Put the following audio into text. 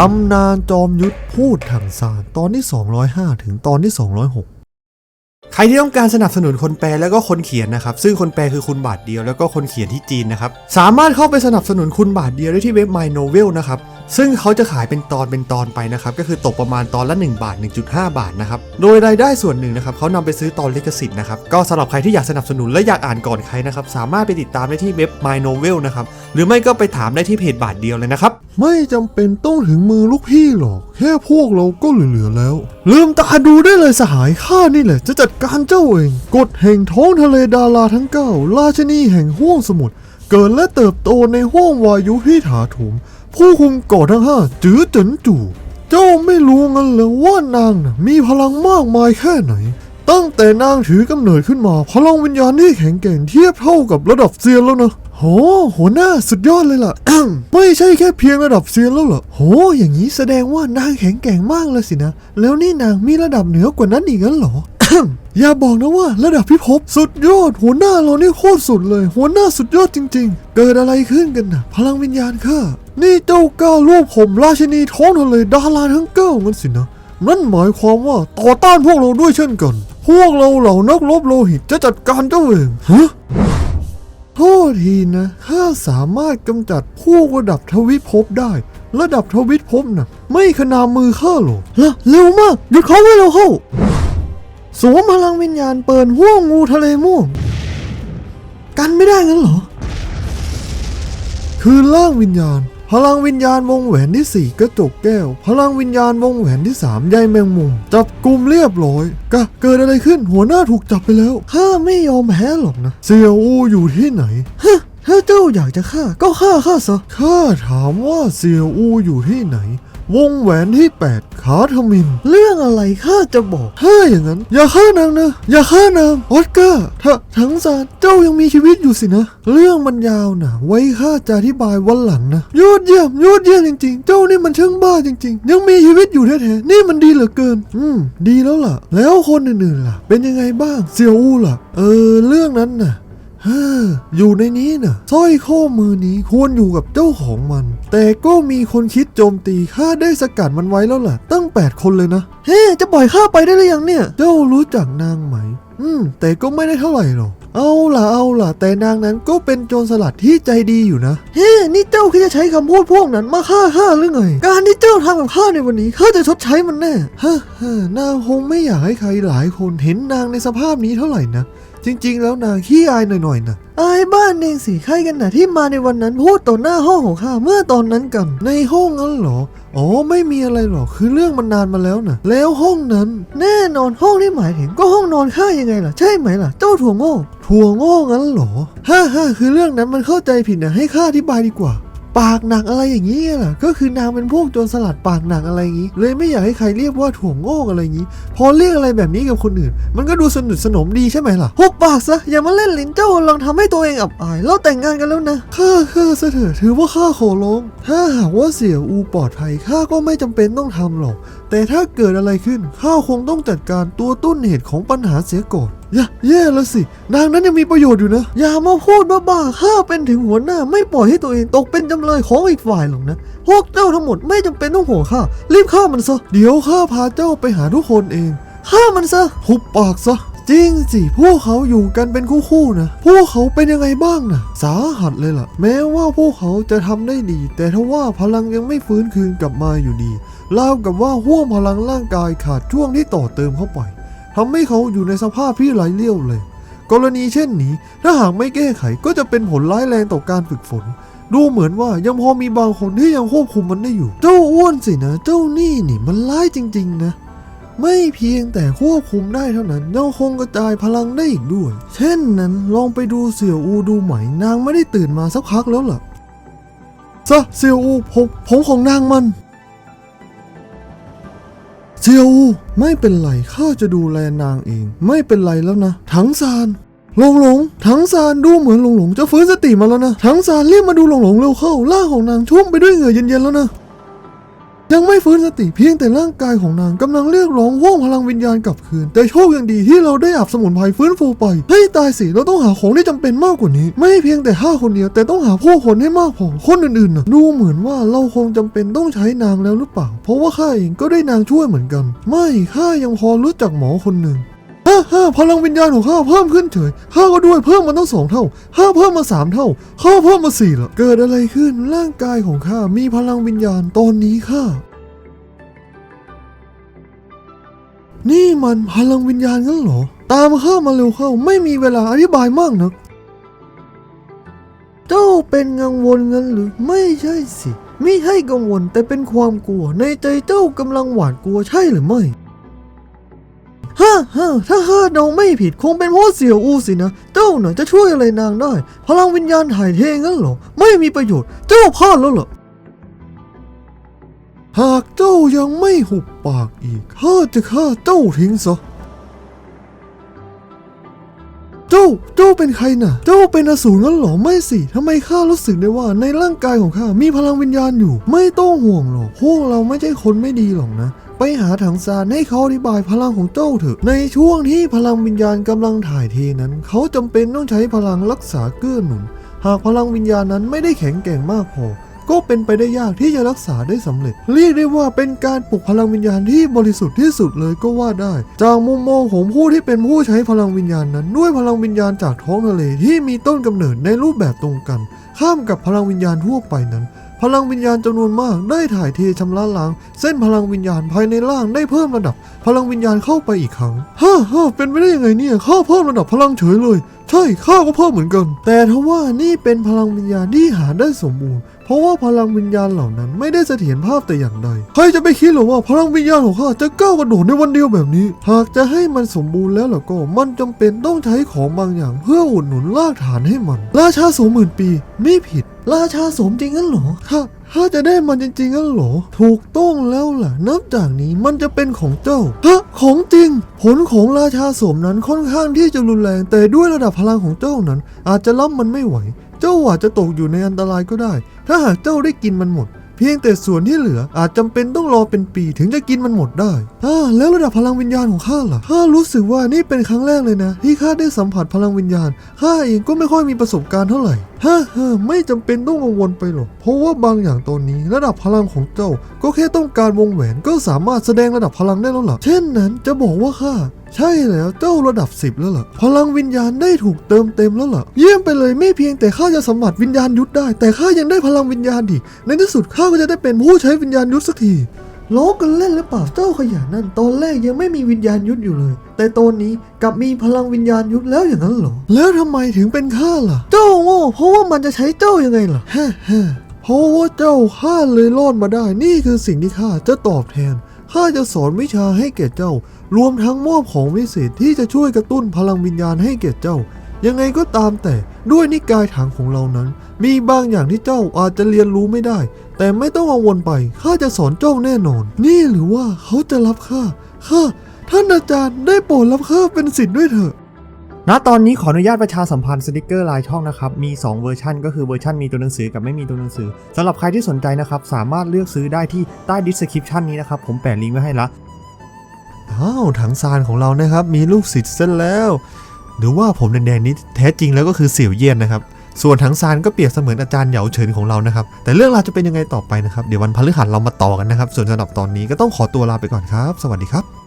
ตำนานจอมยุทธพูดถังซานตอนที่ 205 ถึงตอนที่ 206 ใครที่ต้องการสนับสนุนคนแปลแล้วก็คนเขียนนะครับ ซึ่งคนแปลคือคุณบาทเดียวแล้วก็คนเขียนที่จีนนะครับ สามารถเข้าไปสนับสนุนคุณบาทเดียวได้ที่เว็บ My Novel นะครับ ซึ่งเขาจะขายเป็นตอนเป็นตอนไปนะครับก็คือตกประมาณตอนละ 1 บาท 1.5 บาทนะครับโดยรายได้ส่วนหนึ่งนะครับเขานำไปซื้อตอนลิขสิทธิ์นะครับก็สำหรับใครที่อยากสนับสนุนและอยากอ่านก่อนใครนะครับสามารถไปติดตามได้ที่เว็บ My Novel นะครับหรือไม่ก็ไปถามได้ที่เพจบาทเดียวเลยนะครับไม่จำเป็นต้องถึงมือลูกพี่หรอก แค่พวกเราก็เหลือแล้วลืมตาดูได้เลยสหายข้านี่แหละ จะจัดการเจ้าเองกฎแห่งท้องทะเลดาราทั้งเก้าราชนีแห่งห้วงสมุทรเกิดและเติบโตในห้วงวายุที่ถาโถม ผู้คุมเกาะทั้งห้าจื้อเจินจู่ เจ้าไม่รู้งั้นเหรอว่านางนะมีพลังมากมายแค่ไหน ตั้งแต่นางถือกำเนิดขึ้นมา พลังวิญญาณที่แข็งแกร่งเทียบเท่ากับระดับเซียนแล้วนะโหหัวหน้าสุดยอดเลยล่ะ ไม่ใช่แค่เพียงระดับเซียนแล้วเหรอโห อย่างนี้แสดงว่านางแข็งแกร่งมากเลยสินะ แล้วนี่นางมีระดับเหนือกว่านั้นอีกงั้นเหรอ อย่าบอกนะว่าระดับพิภพสุดยอด หัวหน้าเรานี่โคตรสุดเลย หัวหน้าสุดยอดจริง ๆ เกิดอะไรขึ้นกันนะพลังวิญญาณข้า นี่เจ้ากล้ารวบผมราชินีท้องทะเลดาราทั้งเก้างั้นสินะนั่นหมายความว่าต่อต้านพวกเราด้วยเช่นกัน พวกเราเหล่านักรบโลหิตจะจัดการเจ้าเองฮะโทษทีนะข้าสามารถกำจัดพวกระดับทวิภพได้ ระดับทวิภพน่ะ ไม่ขนามือข้าหรอกละเร็วมากหยุดเขาไว้เราเข้าสวมพลังวิญญาณเปิดห้วงงูทะเลม่วงกันไม่ได้งั้นเหรอ คือร่างวิญญาณ พลังวิญญาณวงแหวนที่ 4 กระจกแก้ว พลังวิญญาณวงแหวนที่3ใยแมงมุม จับกลุ่มเรียบร้อยกะเกิดอะไรขึ้นหัวหน้าถูกจับไปแล้วข้าไม่ยอมแพ้หรอกนะเซียวอูอยู่ที่ไหนฮะถ้าเจ้าอยากจะฆ่าก็ฆ่าข้าซะข้าถามว่าเซียวอูอยู่ที่ไหน วงแหวนที่ 8 ขาทมิน เรื่องอะไรข้าจะบอก ถ้าอย่างนั้น อย่าฆ่านางนะ อย่าฆ่านางออสการ์ถ้าทั้งสารเจ้ายังมีชีวิตอยู่สินะ เรื่องมันยาวนะไว้ข้าจะอธิบายวันหลังนะ ยอดเยี่ยมยอดเยี่ยมจริง ๆ เจ้านี่มันช่างบ้าจริง ๆ ยังมีชีวิตอยู่แท้ๆนี่มันดีเหลือเกิน อืม ดีแล้วล่ะ แล้วคนอื่นๆล่ะ เป็นยังไงบ้างเซียวอูล่ะ เออ เรื่องนั้นน่ะฮ่า อยู่ในนี้น่ะสร้อยข้อมือนี้ควรอยู่กับเจ้าของมัน แต่ก็มีคนคิดโจมตีข้าได้สกัดมันไว้แล้วล่ะ ตั้ง 8 คนเลยนะ เฮ้จะปล่อยข้าไปได้หรือยังเนี่ย เจ้ารู้จักนางไหม อืม แต่ก็ไม่ได้เท่าไหร่หรอกเอาล่ะเอาล่ะ แต่นางนั้นก็เป็นโจรสลัดที่ใจดีอยู่นะ เฮ้นี่เจ้าคิดจะใช้คำพูดพวกนั้นมาฆ่าข้าหรือไง การที่เจ้าทำกับข้าในวันนี้ข้าจะชดใช้มันแน่ฮ่าฮ่านางคงไม่อยากให้ใครหลายคนเห็นนางในสภาพนี้เท่าไหร่นะ จริง ๆ แล้วนางขี้อายหน่อยๆนะอายบ้านเองสิใครกันนะที่มาในวันนั้นพูดต่อหน้าห้องของข้าเมื่อตอนนั้นกัน ในห้องนั้นเหรออ๋อไม่มีอะไรหรอกคือเรื่องมันนานมาแล้วนะแล้วห้องนั้น แน่นอนห้องที่หมายถึงก็ห้องนอนข้ายังไงล่ะ ใช่ไหมล่ะ เจ้าถั่วโง่ถั่วโง่งั้นเหรอฮ่าฮ่าคือเรื่องนั้นมันเข้าใจผิดนะให้ข้าอธิบายดีกว่า ปากหนังอะไรอย่างนี้ล่ะก็คือนางเป็นพวกโจรสลัดปากหนังอะไรอย่างนี้ เลยไม่อยากให้ใครเรียกว่าถ่วงโง่อะไรอย่างนี้ พอเรียกอะไรแบบนี้กับคนอื่น มันก็ดูสนุกสนมดีใช่ไหมล่ะหุบปากซะอย่ามาเล่นลิ้นเจ้าลองทำให้ตัวเองอับอายเราแต่งงานกันแล้วนะข้าข้าซะเถอะถือว่าข้าขอร้องถ้าหากว่าเสี่ยอูปลอดภัยข้าก็ไม่จำเป็นต้องทำหรอก แต่ถ้าเกิดอะไรขึ้นข้าคงต้องจัดการตัวต้นเหตุของปัญหาเสียก่อนอย่าแย่แล้วสิ นางนั้นยังมีประโยชน์อยู่นะ อย่ามาพูดบ้าๆข้าเป็นถึงหัวหน้า ไม่ปล่อยให้ตัวเองตกเป็นจำเลยของอีกฝ่ายหรอกนะ พวกเจ้าทั้งหมดไม่จำเป็นต้องห่วงข้า รีบฆ่ามันซะ เดี๋ยวข้าพาเจ้าไปหาทุกคนเอง ฆ่ามันซะ หุบปากซะ จริงสิ พวกเขาอยู่กันเป็นคู่ๆนะ พวกเขาเป็นยังไงบ้างนะสาหัสเลยล่ะ แม้ว่าพวกเขาจะทำได้ดี แต่ทว่าพลังยังไม่ฟื้นคืนกลับมาอยู่ดี ราวกับว่าห่วงพลังร่างกายขาดช่วงที่ต่อเติมเข้าไปทำให้เขาอยู่ในสภาพที่ไร้เลี้ยวเลย กรณีเช่นนี้ถ้าหากไม่แก้ไขก็จะเป็นผลร้ายแรงต่อการฝึกฝน ดูเหมือนว่ายังพอมีบางคนที่ยังควบคุมมันได้อยู่ เจ้าอ้วนสินะ เจ้านี่นี่มันร้ายจริง ๆ นะ ไม่เพียงแต่ควบคุมได้เท่านั้นยังคงกระจายพลังได้อีกด้วย เช่นนั้นลองไปดูเสี่ยวอูดูไหมนางไม่ได้ตื่นมาสักพักแล้วล่ะซะเสี่ยวอูผมผมของนางมัน เซียวไม่เป็นไรข้าจะดูแลนางเอง ไม่เป็นไรแล้วนะ ถังซานหลงหลงถังซานดูเหมือนหลงหลงจะฟื้นสติมาแล้วนะถังซานเรียกมาดูหลงหลงเร็วเข้าล่างของนางชุ่มไปด้วยเหงื่อเย็นๆแล้วนะ ยังไม่ฟื้นสติเพียงแต่ร่างกายของนางกำลังเรียกร้องว่องพลังวิญญาณกลับคืน แต่โชคยังดีที่เราได้อาบสมุนไพรฟื้นฟูไปให้ตายสิเราต้องหาของที่จำเป็นมากกว่านี้ ไม่เพียงแต่ห้าคนเดียว แต่ต้องหาผู้คนให้มากพอคนอื่นๆนะดูเหมือนว่าเราคงจำเป็นต้องใช้นางแล้วหรือเปล่า เพราะว่าข้าเองก็ได้นางช่วยเหมือนกัน ไม่ข้ายังพอรู้จักหมอคนหนึ่ง ฮ่าฮ่าพลังวิญญาณของข้าเพิ่มขึ้นเฉยข้าก็ด้วยเพิ่มมาตั้งสองเท่าข้าเพิ่มมาสามเท่าข้าเพิ่มมาสี่ละเกิดอะไรขึ้นร่างกายของข้ามีพลังวิญญาณตอนนี้ข้านี่มันพลังวิญญาณงั้นเหรอ ตามข้ามาเร็วเข้าไม่มีเวลาอธิบายมากนักเจ้าเป็นกังวลงั้นหรือไม่ใช่สิไม่ใช่กังวลแต่เป็นความกลัวในใจเจ้ากำลังหวาดกลัวใช่หรือไม่ ฮ่าฮ่าถ้าข้าเดาไม่ผิดคงเป็นเพราะเสี่ยวอูสินะ เจ้าหน่ะจะช่วยอะไรนางได้ พลังวิญญาณถ่ายเทงั้นเหรอ ไม่มีประโยชน์ เจ้าพลาดแล้วเหรอ หากเจ้ายังไม่หุบปากอีก ข้าจะฆ่าเจ้าทิ้งซะ เจ้า เจ้าเป็นใครน่ะ เจ้าเป็นอสูรงั้นเหรอ ไม่สิทำไมข้ารู้สึกได้ว่าในร่างกายของข้ามีพลังวิญญาณอยู่ ไม่ต้องห่วงหรอก พวกเราไม่ใช่คนไม่ดีหรอกนะ ไปหาถังซานให้เขาอธิบายพลังของเจ้าเถอะ ในช่วงที่พลังวิญญาณกำลังถ่ายเทนั้น เขาจำเป็นต้องใช้พลังรักษาเกื้อหนุน หากพลังวิญญาณนั้นไม่ได้แข็งแกร่งมากพอ ก็เป็นไปได้ยากที่จะรักษาได้สำเร็จ เรียกได้ว่าเป็นการปลุกพลังวิญญาณที่บริสุทธิ์ที่สุดเลยก็ว่าได้ จากมุมมองของผู้ที่เป็นผู้ใช้พลังวิญญาณนั้น ด้วยพลังวิญญาณจากท้องทะเลที่มีต้นกำเนิดในรูปแบบตรงกัน ข้ามกับพลังวิญญาณทั่วไปนั้น พลังวิญญาณจำนวนมากได้ถ่ายเทชำระล้าง เส้นพลังวิญญาณภายในร่างได้เพิ่มระดับ พลังวิญญาณเข้าไปอีกครั้งฮ่าฮ่าเป็นไปได้ยังไงเนี่ยข้าเพิ่มระดับพลังเฉยเลยใช่ข้าก็เพิ่มเหมือนกัน แต่ทว่านี่เป็นพลังวิญญาณที่หาได้สมบูรณ์เพราะว่าพลังวิญญาณเหล่านั้นไม่ได้เสถียรภาพแต่อย่างใดใครจะไปคิดหรอว่าพลังวิญญาณของข้าจะก้าวกระโดดในวันเดียวแบบนี้ หากจะให้มันสมบูรณ์แล้วล่ะก็มันจำเป็นต้องใช้ของบางอย่างเพื่ออุดหนุนรากฐานให้มัน ราชาสมหมื่นปี ไม่ผิด ราชาสมจริงงั้นหรอข้า ถ้าจะได้มันจริงๆงั้นเหรอ ถูกต้องแล้วล่ะ นับจากนี้มันจะเป็นของเจ้าฮะของจริง ผลของราชาสมนั้นค่อนข้างที่จะรุนแรง แต่ด้วยระดับพลังของเจ้านั้น อาจจะรับมันไม่ไหว เจ้าอาจจะตกอยู่ในอันตรายก็ได้ ถ้าหากเจ้าได้กินมันหมด พียงแต่ส่วนที่เหลืออาจจำเป็นต้องรอเป็นปีถึงจะกินมันหมดได้อ่าแล้วระดับพลังวิญญาณของข้าล่ะข้ารู้สึกว่านี่เป็นครั้งแรกเลยนะ ที่ข้าได้สัมผัสพลังวิญญาณข้าเองก็ไม่ค่อยมีประสบการณ์เท่าไหร่ฮ่าฮ่าไม่จำเป็นต้องกังวลไปหรอก เพราะว่าบางอย่างตอนนี้ระดับพลังของเจ้า ก็แค่ต้องการวงแหวนก็สามารถแสดงระดับพลังได้แล้วล่ะเช่นนั้นจะบอกว่าข้า ใช่แล้วเจ้าระดับ 10 แล้วล่ะ พลังวิญญาณได้ถูกเติมเต็มแล้วล่ะ เยี่ยมไปเลยไม่เพียงแต่ข้าจะสัมผัสวิญญาณยุทธได้ แต่ข้ายังได้พลังวิญญาณดิในที่สุดข้าก็จะได้เป็นผู้ใช้วิญญาณยุทธสักทีล้อกันเล่นหรือเปล่าเจ้าขยะนั่นตอนแรกยังไม่มีวิญญาณยุทธอยู่เลย แต่ตอนนี้กลับมีพลังวิญญาณยุทธแล้วอย่างนั้นเหรอ แล้วทำไมถึงเป็นข้าล่ะ เจ้าโง่เพราะว่ามันจะใช้เจ้ายังไงล่ะฮ่าฮ่าเพราะว่าเจ้าข้าเลยรอดมาได้ นี่คือสิ่งที่ข้าจะตอบแทน ข้าจะสอนวิชาให้แก่เจ้า รวมทั้งมอบของวิเศษที่จะช่วยกระตุ้นพลังวิญญาณให้แก่เจ้า ยังไงก็ตามแต่ด้วยนิกายถังของเรานั้น มีบางอย่างที่เจ้าอาจจะเรียนรู้ไม่ได้ แต่ไม่ต้องกังวลไปข้าจะสอนเจ้าแน่นอน นี่หรือว่าเขาจะรับข้าข้าท่านอาจารย์ได้โปรดรับข้าเป็นศิษย์ด้วยเถอะ ณตอนนี้ขออนุญาตประชาสัมพันธ์สติกเกอร์ลายช่องนะครับ มี 2 เวอร์ชันก็คือเวอร์ชันมีตัวหนังสือกับไม่มีตัวหนังสือสำหรับใครที่สนใจนะครับ สามารถเลือกซื้อได้ที่ใต้ดิสคริปชันนี้นะครับ ผมแปะลิงก์ไว้ให้ละอ้าวถังซานของเรานะครับ มีลูกศิษย์เส้นแล้ว หรือว่าผมแดงๆนี้แท้จริงแล้วก็คือเสี่ยวเยี่ยนนะครับส่วนถังซานก็เปรียบเสมือนอาจารย์เหยาเฉินของเรานะครับ แต่เรื่องราวจะเป็นยังไงต่อไปนะครับ เดี๋ยววันพฤหัสเรามาต่อกันนะครับ ส่วนสำหรับตอนนี้ก็ต้องขอตัวลาไปก่อนครับ สวัสดีครับ